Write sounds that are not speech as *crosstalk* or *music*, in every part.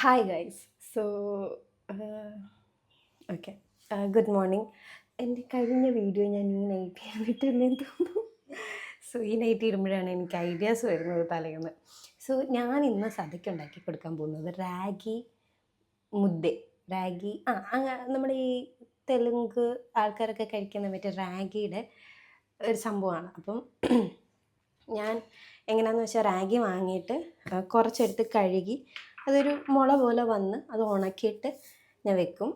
Hi guys so okay good morning എന്റെ കഴിഞ്ഞ video ഞാൻ ഈ നൈറ്റ് ഇട്ടിരുന്നെന്ന് തോന്നുന്നു സോ ഈ നൈറ്റ് ഇടുമ്പോഴാണ് എനിക്ക് ഐഡിയാസ് വരുന്നത് തലേന്ന്. സോ ഞാൻ ഇന്ന് സദ്യക്ക് ഉണ്ടാക്കി കൊടുക്കാൻ പോകുന്നത് റാഗി മുദ്ദ. റാഗി ആ നമ്മുടെ ഈ തെലുങ്ക് ആൾക്കാരൊക്കെ കഴിക്കുന്ന മറ്റേ റാഗിയുടെ ഒരു സംഭവമാണ്. അപ്പം ഞാൻ എങ്ങനെയാണെന്ന് വെച്ചാൽ റാഗി വാങ്ങിയിട്ട് കുറച്ചെടുത്ത് കഴുകി അതൊരു മുള പോലെ വന്ന് അത് ഉണക്കിയിട്ട് ഞാൻ വെക്കും.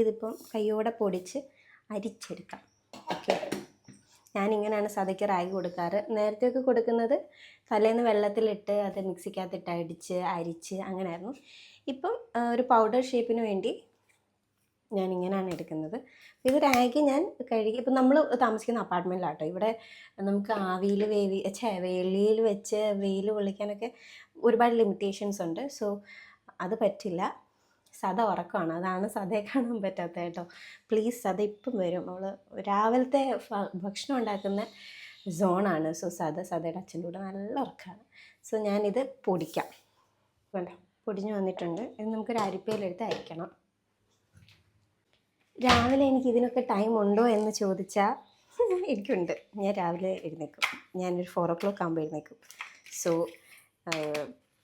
ഇതിപ്പം കയ്യോടെ പൊടിച്ച് അരിച്ചെടുക്കാം. ഓക്കെ. ഞാനിങ്ങനെയാണ് സതയ്ക്ക് റാഗി കൊടുക്കാറ്. നേരത്തെയൊക്കെ കൊടുക്കുന്നത് തലേന്ന് വെള്ളത്തിലിട്ട് അത് മിക്സിക്കകത്തിട്ട് അടിച്ച് അരിച്ച് അങ്ങനെയായിരുന്നു. ഇപ്പം ഒരു പൗഡർ ഷേപ്പിന് വേണ്ടി ഞാൻ ഇങ്ങനെയാണ് എടുക്കുന്നത്. ഇത് റാഗി ഞാൻ കഴുകി ഇപ്പം നമ്മൾ താമസിക്കുന്ന അപ്പാർട്ട്മെന്റിലാട്ടോ. ഇവിടെ നമുക്ക് ആവിയിൽ വേവി ഛേ വെളിയിൽ വെച്ച് വെയിൽ കൊള്ളിക്കാനൊക്കെ ഒരുപാട് ലിമിറ്റേഷൻസ് ഉണ്ട്. സോ അത് പറ്റില്ല. സത ഉറക്കമാണ്. അതാണ് സതയെ കാണാൻ പറ്റാത്ത കേട്ടോ. പ്ലീസ് സത ഇപ്പം വരും. അവൾ രാവിലത്തെ ഭക്ഷണം ഉണ്ടാക്കുന്ന സോണാണ് സോ സദ സതയുടെ അച്ഛന്റെ കൂടെ നല്ല ഉറക്കമാണ്. സോ ഞാനിത് പൊടിക്കാം. വേണ്ട പൊടിഞ്ഞു വന്നിട്ടുണ്ട്. ഇത് നമുക്കൊരു അരിപ്പയിലെടുത്ത് അരിക്കണം രാവിലെ എനിക്ക് ഇതിനൊക്കെ ടൈം ഉണ്ടോ എന്ന് ചോദിച്ചാൽ എനിക്കുണ്ട്. ഞാൻ രാവിലെ എഴുന്നേക്കും ഞാനൊരു ഫോർ ഓ ക്ലോക്ക് ആകുമ്പോൾ എഴുന്നേക്കും സോ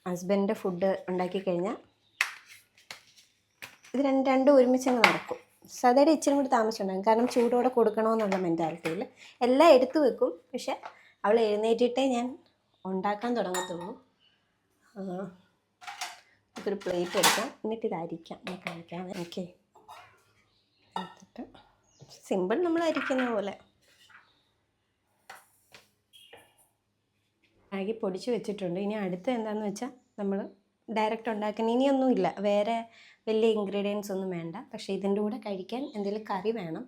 ഹസ്ബൻഡിന്റെ ഫുഡ് ഉണ്ടാക്കി കഴിഞ്ഞാൽ ഇത് രണ്ട് രണ്ടും ഒരുമിച്ചങ്ങ് നടക്കും. സദയുടെ ഇച്ചിരി കൂടി താമസിച്ചുണ്ടാകും കാരണം ചൂടോടെ കൊടുക്കണമെന്നുള്ള മെന്റാലിറ്റിയിൽ എല്ലാം എടുത്തു വെക്കും. പക്ഷെ അവൾ എഴുന്നേറ്റിട്ടേ ഞാൻ ഉണ്ടാക്കാൻ തുടങ്ങത്തുള്ളൂ. ഇതൊരു പ്ലേറ്റ് എടുക്കാം. എന്നിട്ട് ഇതായിരിക്കാം ഞാൻ കഴിക്കാം ഓക്കെ. സിമ്പിൾ നമ്മൾ അരിക്കുന്ന പോലെ. മാഗി പൊടിച്ച് വെച്ചിട്ടുണ്ട്. ഇനി അടുത്ത എന്താണെന്ന് വെച്ചാൽ നമ്മൾ ഡയറക്റ്റ് ഉണ്ടാക്കുന്ന ഇനിയൊന്നുമില്ല വേറെ വലിയ ഇൻഗ്രീഡിയൻസ് ഒന്നും വേണ്ട. പക്ഷേ ഇതിന്റെ കൂടെ കഴിക്കാൻ എന്തെങ്കിലും കറി വേണം.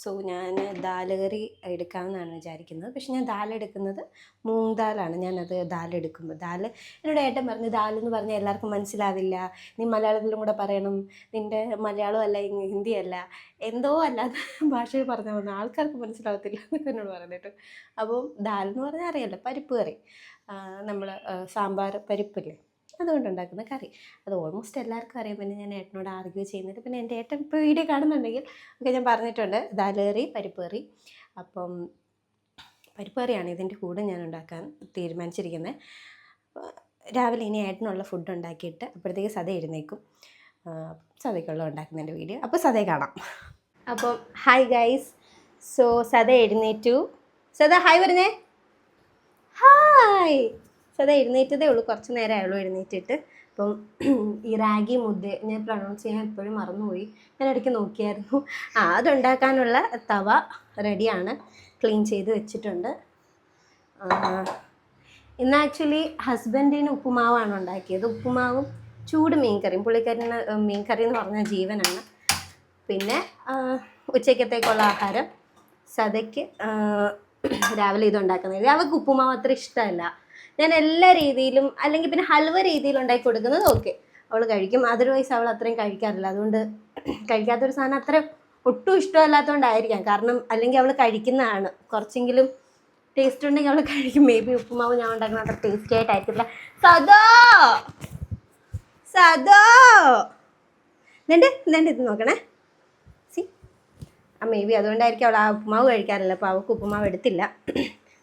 സോ ഞാൻ ദാൽ കറി എടുക്കാമെന്നാണ് വിചാരിക്കുന്നത്. പക്ഷേ ഞാൻ ദാൽ എടുക്കുന്നത് മൂങ് ദാലാണ്. ഞാനത് ദാൽ എടുക്കുമ്പോൾ. ദാൽ എന്നോട് ഏട്ടൻ പറഞ്ഞു ദാൽ എന്ന് പറഞ്ഞാൽ എല്ലാവർക്കും മനസ്സിലാവില്ല. നീ മലയാളത്തിലും കൂടെ പറയണം. നിന്റെ മലയാളം അല്ല ഹിന്ദി അല്ല എന്തോ അല്ലാത്ത ഭാഷയിൽ പറഞ്ഞാൽ മതി. ആൾക്കാർക്ക് മനസ്സിലാവത്തില്ല എന്നൊക്കെ എന്നോട് പറഞ്ഞിട്ട് അപ്പോൾ ദാൽ എന്ന് പറഞ്ഞാൽ അറിയാലോ പരിപ്പ് കറി. നമ്മൾ സാമ്പാർ പരിപ്പില്ലേ? അതുകൊണ്ട് ഉണ്ടാക്കുന്ന കറി. അത് ഓൾമോസ്റ്റ് എല്ലാവർക്കും അറിയാം. പിന്നെ ഞാൻ ഏട്ടനോട് ആർഗ്യൂ ചെയ്യുന്നുണ്ട് പിന്നെ എന്റെ ഏട്ടൻ ഇപ്പോൾ വീഡിയോ കാണുന്നുണ്ടെങ്കിൽ ഒക്കെ ഞാൻ പറഞ്ഞിട്ടുണ്ട്. ദാലേറി പരിപ്പേറി അപ്പം പരിപ്പ് കറിയാണ് ഇതിന്റെ കൂടെ ഞാൻ ഉണ്ടാക്കാൻ തീരുമാനിച്ചിരിക്കുന്നത്. രാവിലെ ഇനി ഏട്ടനുള്ള ഫുഡ് ഉണ്ടാക്കിയിട്ട് അപ്പോഴത്തേക്ക് സത എഴുന്നേക്കും. സതയ്ക്കുള്ള ഉണ്ടാക്കുന്നതിന്റെ വീഡിയോ. അപ്പോൾ സതയെ കാണാം. അപ്പം ഹായ് ഗൈസ് സോ സദ എഴുന്നേറ്റു. സദ ഹായ് പറഞ്ഞേ ഹായ് സദാ എഴുന്നേറ്റതേ ഉള്ളൂ. കുറച്ച് നേരം ആയുള്ളൂ എഴുന്നേറ്റിട്ട്. അപ്പം ഈ റാഗി മുദ്ദ ഞാൻ പ്രൊണൗൺസ് ചെയ്യാൻ എപ്പോഴും മറന്നുപോയി. ഞാൻ ഇടയ്ക്ക് നോക്കിയായിരുന്നു. ആ അതുണ്ടാക്കാനുള്ള തവ റെഡിയാണ്. ക്ലീൻ ചെയ്ത് വെച്ചിട്ടുണ്ട്. ഇന്ന് ആക്ച്വലി ഹസ്ബൻഡിന് ഉപ്പുമാവാണ് ഉണ്ടാക്കിയത്. ഉപ്പുമാവും ചൂട് മീൻകറിയും പുള്ളിക്കാരന് മീൻകറി എന്ന് പറഞ്ഞാൽ ജീവനാണ്. പിന്നെ ഉച്ചയ്ക്കത്തേക്കുള്ള ആഹാരം. സദയ്ക്ക് രാവിലെ ഇതുണ്ടാക്കുന്നത്. അവൾക്ക് ഉപ്പുമാവ് അത്ര ഇഷ്ടമല്ല. ഞാൻ എല്ലാ രീതിയിലും അല്ലെങ്കിൽ പിന്നെ ഹൽവ രീതിയിൽ ഉണ്ടാക്കി കൊടുക്കുന്നത് ഓക്കെ അവൾ കഴിക്കും. അതർവൈസ് അവൾ അത്രയും കഴിക്കാറില്ല. അതുകൊണ്ട് കഴിക്കാത്തൊരു സാധനം അത്ര ഒട്ടും ഇഷ്ടമല്ലാത്തതുകൊണ്ടായിരിക്കാം കാരണം അല്ലെങ്കിൽ അവൾ കഴിക്കുന്നതാണ്. കുറച്ചെങ്കിലും ടേസ്റ്റ് ഉണ്ടെങ്കിൽ അവൾ കഴിക്കും. മേ ബി ഉപ്പുമാവ് ഞാൻ ഉണ്ടാക്കുന്ന അത്ര ടേസ്റ്റി ആയിട്ടായിരിക്കില്ല സദോ! സദോ! എന്നിട്ട് എന്നിട്ട് ഇത് നോക്കണേ? സി ആ മേ ബി അതുകൊണ്ടായിരിക്കും അവൾ ആ ഉപ്പുമാവ് കഴിക്കാറില്ല. അപ്പോൾ അവൾക്ക് ഉപ്പുമാവ് എടുത്തില്ല.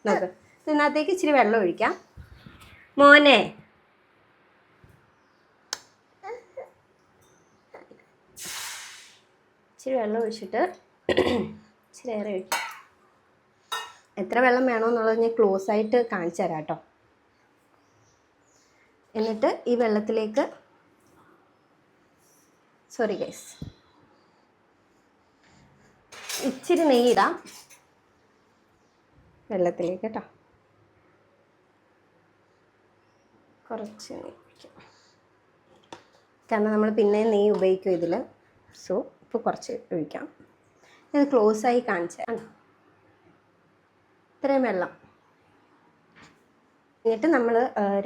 നോക്ക്. ഇതിനകത്തേക്ക് ഇച്ചിരി വെള്ളം ഒഴിക്കാം. മോനെ. ഇച്ചിരി വെള്ളം ഒഴിച്ചിട്ട് ഇച്ചിരി ഏറെ ഒഴിക്കും. എത്ര വെള്ളം വേണമെന്നുള്ളത് ഞാൻ ക്ലോസ് ആയിട്ട് കാണിച്ചു തരാം കേട്ടോ. എന്നിട്ട് ഈ വെള്ളത്തിലേക്ക് സോറി ഗൈസ്. ഇച്ചിരി നെയ്യിടാം വെള്ളത്തിലേക്ക് കേട്ടോ. കുറച്ച് നെയ്യ് കാരണം നമ്മൾ പിന്നെ നെയ്യ് ഉപയോഗിക്കും ഇതിൽ സോ ഇപ്പോൾ കുറച്ച് ഒഴിക്കാം. ഇത് ക്ലോസ് ആയി കാണിച്ചാൽ ഇത്രയും വെള്ളം. എന്നിട്ട് നമ്മൾ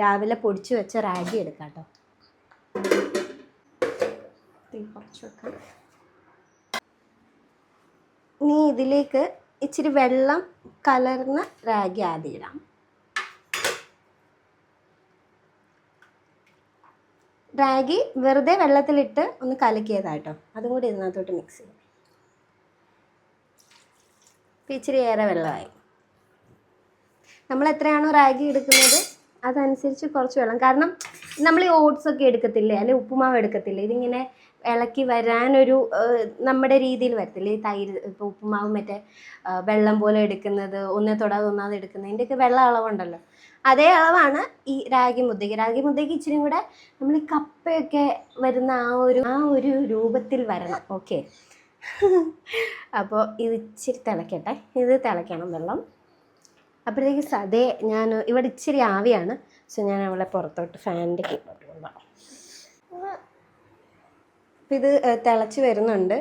രാവിലെ പൊടിച്ച് വെച്ച റാഗി എടുക്കാം കേട്ടോ കുറച്ച് വെക്കാം. ഇനി ഇതിലേക്ക് ഇച്ചിരി വെള്ളം കലർന്ന റാഗി ആദ്യം ഇടാം റാഗി വെറുതെ വെള്ളത്തിലിട്ട് ഒന്ന് കലക്കിയതാട്ടോ. അതും കൂടി ഇതിനകത്തോട്ട് മിക്സ് ചെയ്യും. ഇച്ചിരി ഏറെ വെള്ളമായി. നമ്മൾ എത്രയാണോ റാഗി എടുക്കുന്നത് അതനുസരിച്ച് കുറച്ച് വെള്ളം. കാരണം നമ്മൾ ഈ ഓട്സ് ഒക്കെ എടുക്കത്തില്ലേ? അല്ലെങ്കിൽ ഉപ്പുമാവ് എടുക്കത്തില്ലേ? ഇതിങ്ങനെ ഇളക്കി വരാനൊരു നമ്മുടെ രീതിയിൽ വരത്തില്ലേ? ഈ തൈര് ഇപ്പോൾ ഉപ്പുമാവ് മറ്റേ വെള്ളം പോലെ എടുക്കുന്നത് ഒന്നേ തൊടാതെ എടുക്കുന്നത് ഇതിന്റെയൊക്കെ വെള്ളം അളവുണ്ടല്ലോ. അതേ അളവാണ് ഈ രാഗി മുദ്ദയ്ക്ക്. രാഗി മുദ്ദയ്ക്ക് ഇച്ചിരി കൂടെ നമ്മൾ ഈ കപ്പയൊക്കെ വരുന്ന ആ ഒരു ആ ഒരു രൂപത്തിൽ വരണം. ഓക്കെ. അപ്പോൾ ഇത് ഇച്ചിരി തിളക്കട്ടെ. ഇത് തിളയ്ക്കണം വെള്ളം. അപ്പോഴത്തേക്ക് സതേ ഞാൻ ഇവിടെ ഇച്ചിരി ആവിയാണ്. സോ ഞാൻ അവളെ പുറത്തോട്ട് ഫാനിന്റെ കീഴോട്ട് കൊണ്ടാണ് ഇത് തിളച്ച് വരുന്നുണ്ട്.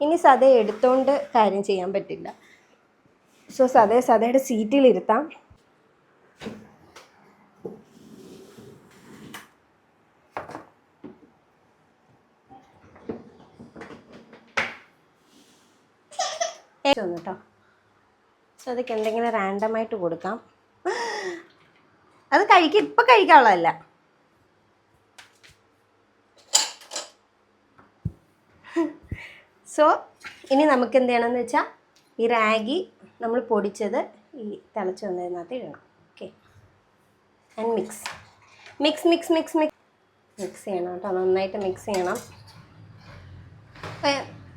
ഇനി സത എടുത്തോണ്ട് കാര്യം ചെയ്യാൻ പറ്റില്ല. സോ സതയെ സതയുടെ സീറ്റിലിരുത്താം. കേട്ടോ. സോ അതൊക്കെ എന്തെങ്കിലും റാൻഡമായിട്ട് കൊടുക്കാം. അത് കഴിക്ക ഇപ്പം കഴിക്കാനുള്ളതല്ല. സോ ഇനി നമുക്ക് എന്ത് ചെയ്യണമെന്ന് വെച്ചാൽ ഈ റാഗി നമ്മൾ പൊടിച്ചത് ഈ തിളച്ച് വന്നതിനകത്ത് ഇടണം. Okay and mix mix mix mix mix mix ചെയ്യണം കേട്ടോ. നന്നായിട്ട് മിക്സ് ചെയ്യണം.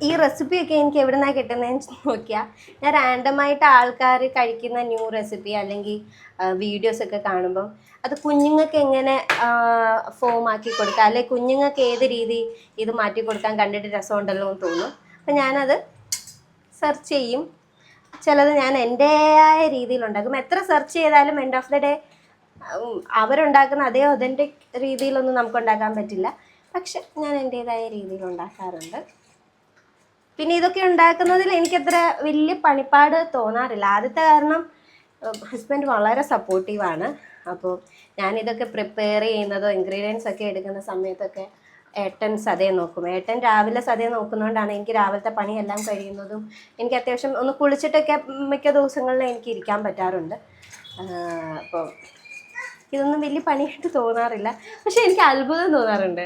ഈ റെസിപ്പിയൊക്കെ എനിക്ക് എവിടെ നിന്നാണ് കിട്ടുന്നതെന്ന് നോക്കിയാൽ ഞാൻ റാൻഡമായിട്ട് ആൾക്കാർ കഴിക്കുന്ന ന്യൂ റെസിപ്പി അല്ലെങ്കിൽ വീഡിയോസ് ഒക്കെ കാണുമ്പം അത് കുഞ്ഞുങ്ങൾക്ക് എങ്ങനെ ഫോം ആക്കി കൊടുക്കാം അല്ലെങ്കിൽ കുഞ്ഞുങ്ങൾക്ക് ഏത് രീതി ഇത് മാറ്റി കൊടുക്കാൻ കണ്ടിട്ട് രസമുണ്ടല്ലോ എന്ന് തോന്നും. അപ്പം ഞാനത് സെർച്ച് ചെയ്യും. ചിലത് ഞാൻ എന്റെതായ രീതിയിൽ ഉണ്ടാക്കും. എത്ര സെർച്ച് ചെയ്താലും എൻഡ് ഓഫ് ദ ഡേ അവരുണ്ടാക്കുന്ന അതേ ഒതന്റിക് രീതിയിലൊന്നും നമുക്ക് ഉണ്ടാക്കാൻ പറ്റില്ല. പക്ഷെ ഞാൻ എന്റേതായ രീതിയിൽ ഉണ്ടാക്കാറുണ്ട്. പിന്നെ ഇതൊക്കെ ഉണ്ടാക്കുന്നതിൽ എനിക്കത്ര വലിയ പണിപ്പാട് തോന്നാറില്ല. ആദ്യത്തെ കാരണം ഹസ്ബൻഡ് വളരെ സപ്പോർട്ടീവാണ് അപ്പോൾ ഞാനിതൊക്കെ പ്രിപ്പയർ ചെയ്യുന്നതോ ഇൻഗ്രീഡിയൻസ് ഒക്കെ എടുക്കുന്ന സമയത്തൊക്കെ ഏട്ടൻ സതയെ നോക്കും. ഏട്ടൻ രാവിലെ സതയെ നോക്കുന്നതുകൊണ്ടാണ് എനിക്ക് രാവിലത്തെ പണിയെല്ലാം കഴിയുന്നതും എനിക്ക് അത്യാവശ്യം ഒന്ന് കുളിച്ചിട്ടൊക്കെ മിക്ക ദിവസങ്ങളിൽ എനിക്ക് ഇരിക്കാൻ പറ്റാറുണ്ട്. അപ്പോൾ ഇതൊന്നും വലിയ പണിയായിട്ട് തോന്നാറില്ല. പക്ഷെ എനിക്ക് അത്ഭുതം തോന്നാറുണ്ട്.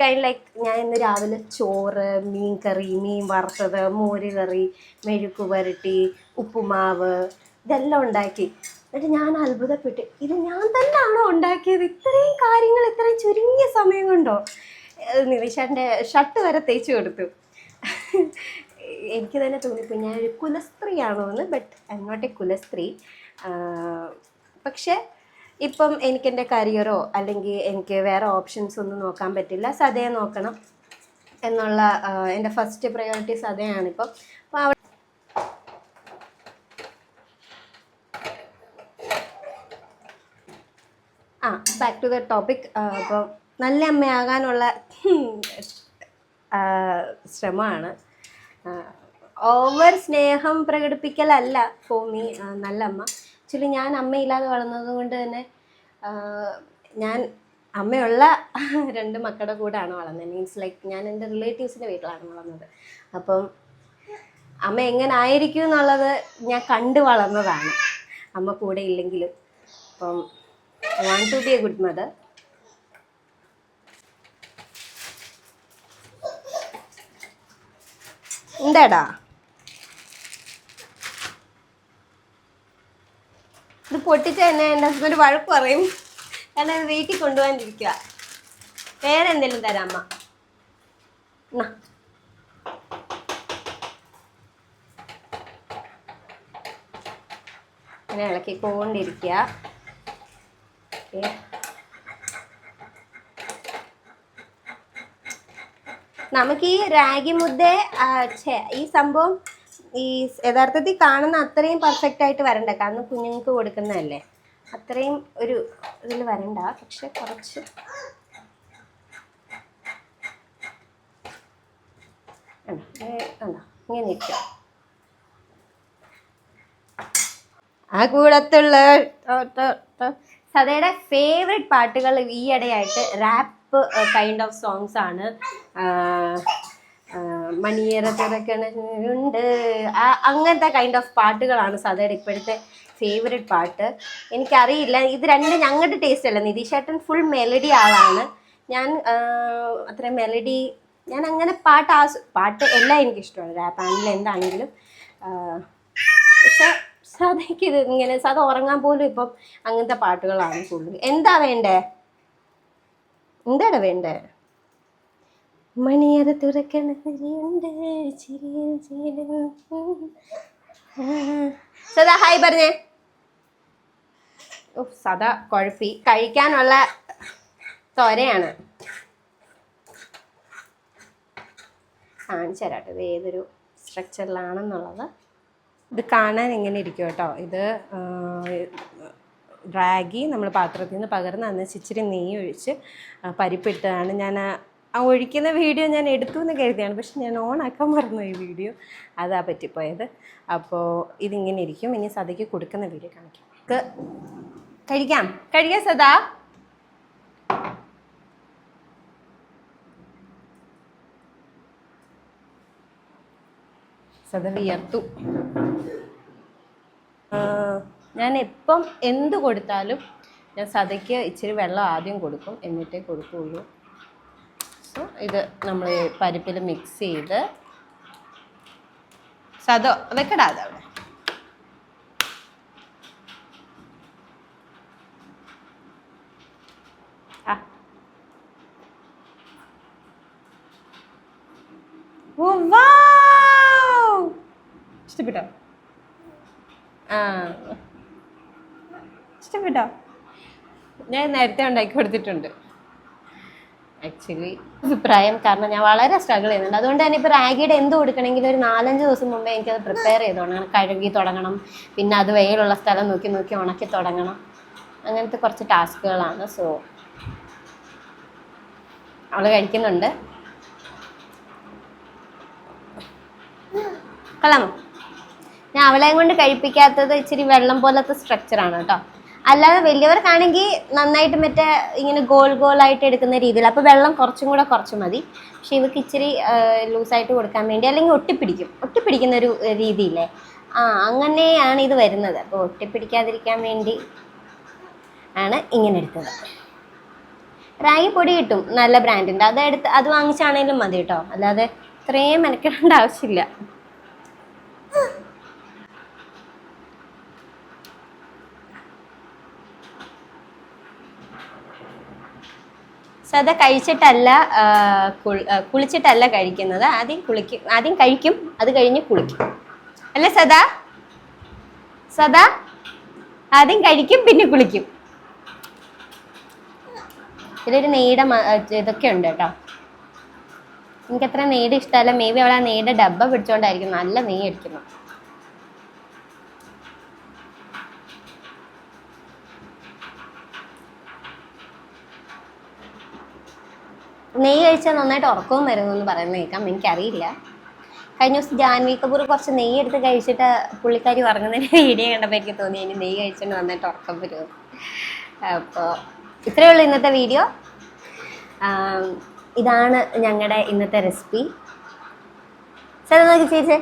കൈൻഡ് ലൈക്ക് ഞാൻ ഇന്ന് രാവിലെ ചോറ് മീൻ കറി മീൻ വറുത്തത് മോര് കറി മെഴുക്ക് പുരട്ടി ഉപ്പുമാവ് ഇതെല്ലാം ഉണ്ടാക്കി. എന്നിട്ട് ഞാൻ അത്ഭുതപ്പെട്ടു ഇത് ഞാൻ തന്നെയാണോ ഉണ്ടാക്കിയത്? ഇത്രയും കാര്യങ്ങൾ ഇത്രയും ചുരുങ്ങിയ സമയം കൊണ്ടോ? നിവിഷാന്റെ ഷർട്ട് വരെ തേച്ച് കൊടുത്തു. എനിക്ക് തന്നെ തോന്നിപ്പോയി ഞാനൊരു കുലസ്ത്രീയാണോ എന്ന് but I not a kulasthree. പക്ഷേ ഇപ്പം എനിക്ക് എന്റെ കരിയറോ അല്ലെങ്കിൽ എനിക്ക് വേറെ ഓപ്ഷൻസ് ഒന്നും നോക്കാൻ പറ്റില്ല. സതയെ നോക്കണം എന്നുള്ള എന്റെ ഫസ്റ്റ് പ്രയോറിറ്റി സതയാണിപ്പം അപ്പോൾ അവിടെ ആ ബാക്ക് ടു ദ ടോപ്പിക് അപ്പോൾ നല്ല അമ്മയാകാനുള്ള ശ്രമമാണ്. ഓവർ സ്നേഹം പ്രകടിപ്പിക്കലല്ല ഫോമി നല്ല അമ്മ. ആക്ച്വലി ഞാൻ അമ്മയില്ലാതെ വളർന്നത് കൊണ്ട് തന്നെ ഞാൻ അമ്മയുള്ള രണ്ട് മക്കളുടെ കൂടെയാണ് വളർന്നത്. മീൻസ് ലൈക്ക് ഞാൻ എന്റെ റിലേറ്റീവ്സിന്റെ വീട്ടിലാണ് വളർന്നത്. അപ്പം അമ്മ എങ്ങനെ ആയിരിക്കും എന്നുള്ളത് ഞാൻ കണ്ടു വളർന്നതാണ്. അമ്മ കൂടെ ഇല്ലെങ്കിലും. അപ്പം want to be a good mother എന്താടാ ഇത് പൊട്ടിച്ച എന്നെ എന്റെ ഹസ്ബൻഡ് വഴക്ക് പറയും. കാരണം ഇത് വീട്ടിൽ കൊണ്ടുപോകാണ്ടിരിക്കുക വേറെ എന്തെങ്കിലും തരാം അമ്മ. ഇങ്ങനെ ഇളക്കിക്കൊണ്ടിരിക്കുക ഓക്കെ. നമുക്ക് ഈ റാഗി മുദ്ദ ഈ സംഭവം ഈ യഥാർത്ഥത്തിൽ കാണുന്ന അത്രയും പെർഫെക്റ്റ് ആയിട്ട് വരണ്ട. കാരണം കുഞ്ഞുങ്ങൾക്ക് കൊടുക്കുന്നതല്ലേ. അത്രയും ഒരു ഇതിൽ വരണ്ട. പക്ഷെ കുറച്ച്? ഇങ്ങനെ ആ കൂടത്തുള്ള സദയുടെ ഫേവറേറ്റ് പാട്ടുകൾ ഈയിടെയായിട്ട് റാപ്പ് കൈൻഡ് ഓഫ് സോങ്സ് ആണ്. മണിയേറെ തിരക്കണുണ്ട് അങ്ങനത്തെ കൈൻഡ് ഓഫ് പാട്ടുകളാണ് സാധാരണ ഇപ്പോഴത്തെ ഫേവറേറ്റ് പാട്ട്. എനിക്കറിയില്ല. ഇത് രണ്ടും ഞങ്ങളുടെ ടേസ്റ്റ് അല്ല. നിതീഷ് ചേട്ടൻ ഫുൾ മെലഡി ആളാണ്. ഞാൻ അത്ര മെലഡി ഞാൻ അങ്ങനെ പാട്ട് ആസ് പാട്ട് എല്ലാം എനിക്കിഷ്ടമാണ്. റാപ്പ് ആണെങ്കിലും എന്താണെങ്കിലും. പക്ഷെ സദയ്ക്ക് ഇത് ഇങ്ങനെ സദ ഉറങ്ങാൻ പോലും ഇപ്പം അങ്ങനത്തെ പാട്ടുകളാണ് കൂടുതൽ എന്താ വേണ്ടേ? എന്താണ് വേണ്ടേ? മണിയറ തുറക്കണ ചിരിയുണ്ട്, ചിരിയും. സദാ ഹായ് പറഞ്ഞേ. സദാ കുഴപ്പി. കഴിക്കാനുള്ള തൊരയാണ് കാണിച്ചു തരാട്ടോ ഇത് ഏതൊരു സ്ട്രക്ചറിലാണെന്നുള്ളത് ഇത് കാണാൻ ഇങ്ങനെ ഇരിക്കും കേട്ടോ. ഇത് ഡ്രാഗി നമ്മൾ പാത്രത്തിൽ നിന്ന് പകർന്ന് അന്ന് ഇച്ചിരി നെയ്യ് ഒഴിച്ച് ആ, പരിപ്പിട്ടതാണ്. ഞാൻ ആ ഒഴിക്കുന്ന വീഡിയോ ഞാൻ എടുത്തു എന്ന് കരുതിയാണ്. പക്ഷെ ഞാൻ ഓണാക്കാൻ മറന്നു ഈ വീഡിയോ. അതാ പറ്റിപ്പോയത്. അപ്പോൾ ഇതിങ്ങനെ ഇരിക്കും. ഇനി സദയ്ക്ക് കൊടുക്കുന്ന വീഡിയോ കാണിക്കാം. കഴിക്കാം. കഴിക്കാം സദാ. സദ വിയർത്തു. ഞാൻ എപ്പം എന്ത് കൊടുത്താലും ഞാൻ സദയ്ക്ക് ഇച്ചിരി വെള്ളം ആദ്യം കൊടുക്കും. എന്നിട്ടേ കൊടുക്കുകയുള്ളൂ. സോ ഇത് നമ്മൾ പരിപ്പിൽ മിക്സ് ചെയ്ത്. സദോ വെക്കടാതെ അവിടെ! ഇഷ്ടപ്പെട്ടോ? ആ. ഇഷ്ടപ്പെട്ടോ? ഞാൻ നേരത്തെ ഉണ്ടാക്കി കൊടുത്തിട്ടുണ്ട്. ആക്ച്വലി അഭിപ്രായം കാരണം ഞാൻ വളരെ സ്ട്രഗിൾ ചെയ്യുന്നുണ്ട്. അതുകൊണ്ട് തന്നെ ഇപ്പോൾ റാഗിയുടെ എന്ത് കൊടുക്കണമെങ്കിലും ഒരു നാലഞ്ച് ദിവസം മുമ്പേ എനിക്കത് പ്രിപ്പയർ ചെയ്ത് തുടങ്ങണം കഴുകി തുടങ്ങണം. പിന്നെ അത് വെയിലുള്ള സ്ഥലം നോക്കി നോക്കി ഉണക്കി തുടങ്ങണം. അങ്ങനത്തെ കുറച്ച് ടാസ്കുകളാണ്. സോ അവൾ കഴിക്കുന്നുണ്ട്. കൊള്ളാമോ ഞാൻ അവളെയും കൊണ്ട് കഴിപ്പിക്കാത്തത് ഇച്ചിരി വെള്ളം പോലത്തെ സ്ട്രക്ചറാണ് കേട്ടോ. അല്ലാതെ വലിയവർക്കാണെങ്കിൽ നന്നായിട്ട് മറ്റേ ഇങ്ങനെ ഗോൾ ഗോളായിട്ട് എടുക്കുന്ന രീതിയിൽ. അപ്പോൾ വെള്ളം കുറച്ചും കൂടെ കുറച്ച് മതി. പക്ഷെ ഇവർക്ക് ഇച്ചിരി ലൂസായിട്ട് കൊടുക്കാൻ വേണ്ടി അല്ലെങ്കിൽ ഒട്ടിപ്പിടിക്കും. ഒട്ടിപ്പിടിക്കുന്ന ഒരു രീതിയില്ലേ? ആ അങ്ങനെയാണ് ഇത് വരുന്നത്. അപ്പോൾ ഒട്ടിപ്പിടിക്കാതിരിക്കാൻ വേണ്ടി ആണ് ഇങ്ങനെ എടുത്തത്. റാഗി പൊടി കിട്ടും. നല്ല ബ്രാൻഡിന്റെ അത് എടുത്ത് അത് വാങ്ങിച്ചാണേലും മതി കേട്ടോ. അല്ലാതെ ഇത്രയും മെനക്കെടേണ്ട ആവശ്യമില്ല. സദ കഴിച്ചിട്ടല്ല ആ, കുൾ- ആ, കുളിച്ചിട്ടല്ല കഴിക്കുന്നത്. ആദ്യം കുളിക്കും ആദ്യം കഴിക്കും അത് കഴിഞ്ഞ് കുളിക്കും. അല്ലേ സദാ? സദാ? ആദ്യം കഴിക്കും പിന്നെ കുളിക്കും. ഇതൊരു നെയ്യുടെ ഇതൊക്കെ ഉണ്ട് കേട്ടോ. എനിക്കത്ര നെയ്ഡ് ഇഷ്ടമല്ല. മേ ബി അവൾ ആ ഡബ്ബ പിടിച്ചോണ്ടായിരിക്കും. നല്ല നെയ്യ് അടിക്കുന്നു നെയ്യ് കഴിച്ചാൽ നന്നായിട്ട് ഉറക്കവും വരുന്നു എന്ന് പറയുന്നത് കേൾക്കാം. എനിക്കറിയില്ല. കഴിഞ്ഞ ദിവസം ജാൻവി കപൂർ കുറച്ച് നെയ്യ് എടുത്ത് കഴിച്ചിട്ട് പുള്ളിക്കാരി ഉറങ്ങുന്നതിന്റെ *laughs* വീഡിയോ കണ്ടപ്പോൾ എനിക്ക് തോന്നി ഇനി നെയ്യ് കഴിച്ചിട്ട് നന്നായിട്ട് ഉറക്കം വരും അപ്പോൾ ഇത്രയേ ഉള്ളൂ ഇന്നത്തെ വീഡിയോ. ഇതാണ് ഞങ്ങളുടെ ഇന്നത്തെ റെസിപ്പി. സാർ നോക്കി ചേച്ചേ.